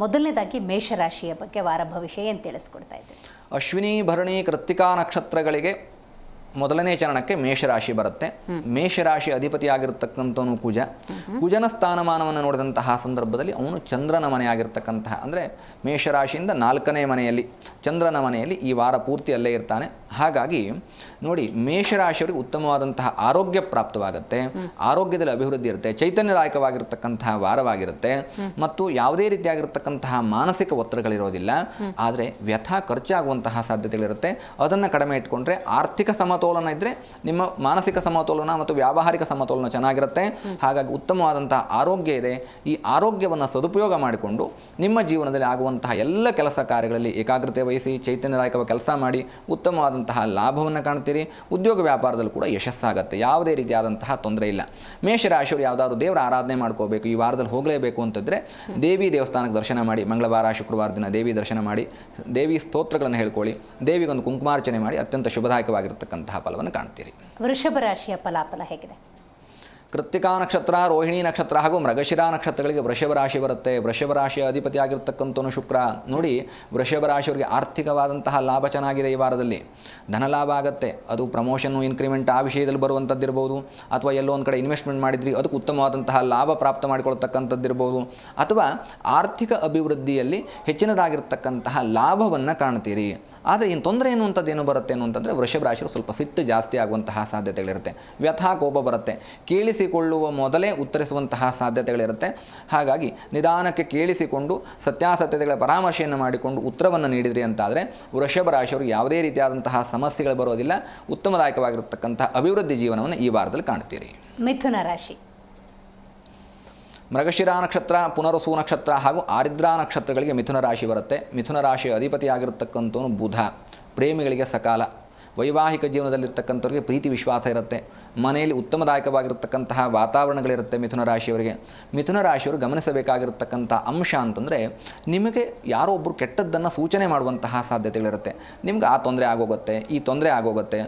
ಮೊದಲನೇದಾಗಿ ಮೇಷರಾಶಿಯ ಬಗ್ಗೆ ವಾರ ಭವಿಷ್ಯ ಏನು ತಿಳಿಸ್ಕೊಡ್ತಾ ಅಶ್ವಿನಿ, ಭರಣಿ, ಕೃತ್ತಿಕಾ ನಕ್ಷತ್ರಗಳಿಗೆ ಮೊದಲನೇ ಚರಣಕ್ಕೆ ಮೇಷರಾಶಿ ಬರುತ್ತೆ. ಮೇಷರಾಶಿ ಅಧಿಪತಿಯಾಗಿರ್ತಕ್ಕಂಥವನು ಕುಜ ಕುಜನ ಸ್ಥಾನಮಾನವನ್ನು ನೋಡಿದಂತಹ ಸಂದರ್ಭದಲ್ಲಿ ಅವನು ಚಂದ್ರನ ಮನೆಯಾಗಿರ್ತಕ್ಕಂತಹ, ಅಂದರೆ ಮೇಷರಾಶಿಯಿಂದ ನಾಲ್ಕನೇ ಮನೆಯಲ್ಲಿ, ಚಂದ್ರನ ಮನೆಯಲ್ಲಿ ಈ ವಾರ ಪೂರ್ತಿ ಅಲ್ಲೇ ಇರ್ತಾನೆ. ಹಾಗಾಗಿ ನೋಡಿ ಮೇಷರಾಶಿಯವರಿಗೆ ಉತ್ತಮವಾದಂತಹ ಆರೋಗ್ಯ ಪ್ರಾಪ್ತವಾಗುತ್ತೆ. ಆರೋಗ್ಯದಲ್ಲಿ ಅಭಿವೃದ್ಧಿ ಇರುತ್ತೆ, ಚೈತನ್ಯದಾಯಕವಾಗಿರ್ತಕ್ಕಂತಹ ವಾರವಾಗಿರುತ್ತೆ. ಮತ್ತು ಯಾವುದೇ ರೀತಿಯಾಗಿರ್ತಕ್ಕಂತಹ ಮಾನಸಿಕ ಒತ್ತಡಗಳಿರೋದಿಲ್ಲ. ಆದರೆ ವ್ಯಥ ಖರ್ಚಾಗುವಂತಹ ಸಾಧ್ಯತೆಗಳಿರುತ್ತೆ. ಅದನ್ನು ಕಡಿಮೆ ಇಟ್ಕೊಂಡ್ರೆ ಆರ್ಥಿಕ ಸಮತೋಲನ ಇದ್ದರೆ ನಿಮ್ಮ ಮಾನಸಿಕ ಸಮತೋಲನ ಮತ್ತು ವ್ಯಾವಹಾರಿಕ ಸಮತೋಲನ ಚೆನ್ನಾಗಿರುತ್ತೆ. ಹಾಗಾಗಿ ಉತ್ತಮವಾದಂತಹ ಆರೋಗ್ಯ ಇದೆ. ಈ ಆರೋಗ್ಯವನ್ನು ಸದುಪಯೋಗ ಮಾಡಿಕೊಂಡು ನಿಮ್ಮ ಜೀವನದಲ್ಲಿ ಆಗುವಂತಹ ಎಲ್ಲ ಕೆಲಸ ಕಾರ್ಯಗಳಲ್ಲಿ ಏಕಾಗ್ರತೆ ವಹಿಸಿ, ಚೈತನ್ಯದಾಯಕವಾಗಿ ಕೆಲಸ ಮಾಡಿ ಉತ್ತಮವಾದಂತಹ ಲಾಭವನ್ನು ಕಾಣ್ತೀರಿ, ಉದ್ಯೋಗ ವ್ಯಾಪಾರದಲ್ಲಿ ಕೂಡ ಯಶಸ್ಸಾಗುತ್ತೆ. ಯಾವುದೇ ರೀತಿಯಾದಂತಹ ತೊಂದರೆ ಇಲ್ಲ. ಮೇಷರಾಶಿಯವರು ಯಾವುದಾದ್ರು ದೇವರ ಆರಾಧನೆ ಮಾಡ್ಕೋಬೇಕು, ಈ ವಾರದಲ್ಲಿ ಹೋಗಲೇಬೇಕು ಅಂತಂದರೆ ದೇವಿ ದೇವಸ್ಥಾನಕ್ಕೆ ದರ್ಶನ ಮಾಡಿ, ಮಂಗಳವಾರ, ಶುಕ್ರವಾರ ದಿನ ದೇವಿ ದರ್ಶನ ಮಾಡಿ, ದೇವಿ ಸ್ತೋತ್ರಗಳನ್ನು ಹೇಳ್ಕೊಳ್ಳಿ, ದೇವಿಗೊಂದು ಕುಂಕುಮಾರ್ಚನೆ ಮಾಡಿ ಅತ್ಯಂತ ಶುಭದಾಯಕವಾಗಿರ್ತಕ್ಕಂತಹ ಫಲವನ್ನು ಕಾಣ್ತೀರಿ. ವೃಷಭ ರಾಶಿಯ ಫಲಾಫಲ ಹೇಗಿದೆ? ಕೃತ್ತಿಕಾ ನಕ್ಷತ್ರ, ರೋಹಿಣಿ ನಕ್ಷತ್ರ ಹಾಗೂ ಮೃಗಶಿರಾ ನಕ್ಷತ್ರಗಳಿಗೆ ವೃಷಭ ರಾಶಿ ಬರುತ್ತೆ. ವೃಷಭ ರಾಶಿಯ ಅಧಿಪತಿಯಾಗಿರ್ತಕ್ಕಂಥವನು ಶುಕ್ರ. ನೋಡಿ, ವೃಷಭ ರಾಶಿಯವರಿಗೆ ಆರ್ಥಿಕವಾದಂತಹ ಲಾಭ ಚೆನ್ನಾಗಿದೆ ಈ ವಾರದಲ್ಲಿ. ಧನ ಲಾಭ ಆಗುತ್ತೆ. ಅದು ಪ್ರಮೋಷನ್ನು ಇನ್ಕ್ರಿಮೆಂಟ್ ಆ ವಿಷಯದಲ್ಲಿ ಬರುವಂಥದ್ದಿರ್ಬೋದು. ಅಥವಾ ಎಲ್ಲೋ ಒಂದು ಕಡೆ ಇನ್ವೆಸ್ಟ್ಮೆಂಟ್ ಮಾಡಿದ್ರಿ, ಅದಕ್ಕೆ ಉತ್ತಮವಾದಂತಹ ಲಾಭ ಪ್ರಾಪ್ತ ಮಾಡಿಕೊಳ್ತಕ್ಕಂಥದ್ದಿರ್ಬೋದು. ಅಥವಾ ಆರ್ಥಿಕ ಅಭಿವೃದ್ಧಿಯಲ್ಲಿ ಹೆಚ್ಚಿನದಾಗಿರ್ತಕ್ಕಂತಹ ಲಾಭವನ್ನು ಕಾಣ್ತೀರಿ. ಆದರೆ ಏನು ತೊಂದರೆ ಎನ್ನುವಂಥದ್ದು ಬರುತ್ತೆ ಅಂತಂದರೆ ವೃಷಭ ರಾಶಿಯವರು ಸ್ವಲ್ಪ ಸಿಟ್ಟು ಜಾಸ್ತಿ ಆಗುವಂತಹ ಸಾಧ್ಯತೆಗಳಿರುತ್ತೆ. ವ್ಯಥಾ ಕೋಪ ಬರುತ್ತೆ. ಕೇಳಿಸಿಕೊಳ್ಳುವ ಮೊದಲೇ ಉತ್ತರಿಸುವಂತಹ ಸಾಧ್ಯತೆಗಳಿರುತ್ತೆ. ಹಾಗಾಗಿ ನಿಧಾನಕ್ಕೆ ಕೇಳಿಸಿಕೊಂಡು ಸತ್ಯಾಸತ್ಯತೆಗಳ ಪರಾಮರ್ಶೆಯನ್ನು ಮಾಡಿಕೊಂಡು ಉತ್ತರವನ್ನು ನೀಡಿದ್ರಿ ಅಂತಾದರೆ ವೃಷಭ ರಾಶಿಯವರು ಯಾವುದೇ ರೀತಿಯಾದಂತಹ ಸಮಸ್ಯೆಗಳು ಬರೋದಿಲ್ಲ ಉತ್ತಮದಾಯಕವಾಗಿರತಕ್ಕಂತಹ ಅಭಿವೃದ್ಧಿ ಜೀವನವನ್ನು ಈ ವಾರದಲ್ಲಿ ಕಾಣ್ತೀರಿ. ಮಿಥುನ ರಾಶಿ. ಮೃಗಶಿರಾ ನಕ್ಷತ್ರ, ಪುನರಸು ನಕ್ಷತ್ರ ಹಾಗೂ ಆರಿದ್ರಾ ನಕ್ಷತ್ರಗಳಿಗೆ ಮಿಥುನ ರಾಶಿ ಬರುತ್ತೆ. ಮಿಥುನ ರಾಶಿಯ ಅಧಿಪತಿಯಾಗಿರ್ತಕ್ಕಂಥವನು ಬುಧ. ಪ್ರೇಮಿಗಳಿಗೆ ಸಕಾಲ. ವೈವಾಹಿಕ ಜೀವನದಲ್ಲಿರ್ತಕ್ಕಂಥವ್ರಿಗೆ ಪ್ರೀತಿ ವಿಶ್ವಾಸ ಇರುತ್ತೆ. ಮನೆಯಲ್ಲಿ ಉತ್ತಮದಾಯಕವಾಗಿರತಕ್ಕಂತಹ ವಾತಾವರಣಗಳಿರುತ್ತೆ ಮಿಥುನ ರಾಶಿಯವರಿಗೆ. ಮಿಥುನ ರಾಶಿಯವರು ಗಮನಿಸಬೇಕಾಗಿರತಕ್ಕಂಥ ಅಂಶ ಅಂತಂದರೆ ನಿಮಗೆ ಯಾರೋ ಒಬ್ಬರು ಕೆಟ್ಟದ್ದನ್ನು ಸೂಚನೆ ಮಾಡುವಂತಹ ಸಾಧ್ಯತೆಗಳಿರುತ್ತೆ. ನಿಮ್ಗೆ ಆ ತೊಂದರೆ ಆಗೋಗುತ್ತೆ, ಈ ತೊಂದರೆ ಆಗೋಗುತ್ತೆ,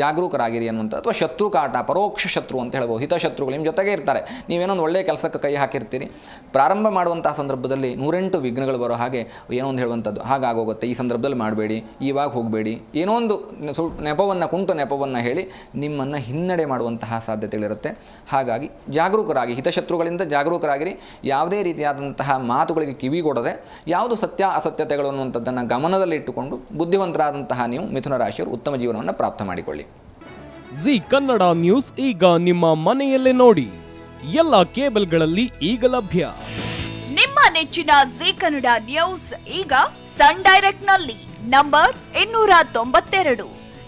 ಜಾಗರೂಕರಾಗಿರಿ ಅನ್ನುವಂಥ ಅಥವಾ ಶತ್ರು ಕಾಟ, ಪರೋಕ್ಷ ಶತ್ರು ಅಂತ ಹೇಳ್ಬೋದು. ಹಿತಶತ್ರುಗಳು ನಿಮ್ಮ ಜೊತೆಗೆ ಇರ್ತಾರೆ. ನೀವೇನೊಂದು ಒಳ್ಳೆಯ ಕೆಲಸಕ್ಕೆ ಕೈ ಹಾಕಿರ್ತೀರಿ. ಪ್ರಾರಂಭ ಮಾಡುವಂತಹ ಸಂದರ್ಭದಲ್ಲಿ ನೂರೆಂಟು ವಿಘ್ನಗಳು ಬರೋ ಹಾಗೆ ಏನೋ ಒಂದು ಹೇಳುವಂಥದ್ದು. ಹಾಗಾಗೋಗುತ್ತೆ, ಈ ಸಂದರ್ಭದಲ್ಲಿ ಮಾಡಬೇಡಿ, ಇವಾಗ ಹೋಗಬೇಡಿ. ಏನೋ ಒಂದು ನೆಪವನ್ನು ಕುಂಟು ನೆಪವನ್ನು ಹೇಳಿ ನಿಮ್ಮನ್ನು ಹಿನ್ನಡೆ ಮಾಡುವಂತಹ ಸಾಧ್ಯತೆಗಳಿರುತ್ತೆ. ಹಾಗಾಗಿ ಜಾಗರೂಕರಾಗಿ ಹಿತಶತ್ರುಗಳಿಂದ ಜಾಗರೂಕರಾಗಿರಿ. ಯಾವುದೇ ರೀತಿಯಾದಂತಹ ಮಾತುಗಳಿಗೆ ಕಿವಿಗೊಡದೆ ಯಾವುದು ಸತ್ಯ ಅಸತ್ಯತೆಗಳು ಅನ್ನುವಂಥದ್ದನ್ನು ಗಮನದಲ್ಲಿಟ್ಟುಕೊಂಡು ಬುದ್ಧಿವಂತರಾದಂತಹ ನೀವು ಮಿಥುನ ರಾಶಿಯವರು ಉತ್ತಮ ಜೀವನವನ್ನು ಪ್ರಾಪ್ತ ಮಾಡಿಕೊಳ್ಳಿ. ಜಿ ಕನ್ನಡ ನ್ಯೂಸ್ ಈಗ ನಿಮ್ಮ ಮನೆಯಲ್ಲೇ ನೋಡಿ. ಎಲ್ಲ ಕೇಬಲ್ಗಳಲ್ಲಿ ಈಗ ಲಭ್ಯ. ನಿಮ್ಮ ನೆಚ್ಚಿನ ಜಿ ಕನ್ನಡ ನ್ಯೂಸ್ ಈಗ ಸನ್ ಡೈರೆಕ್ಟ್ನಲ್ಲಿ ನಂಬರ್ ಇನ್ನೂರ ತೊಂಬತ್ತೆರಡು.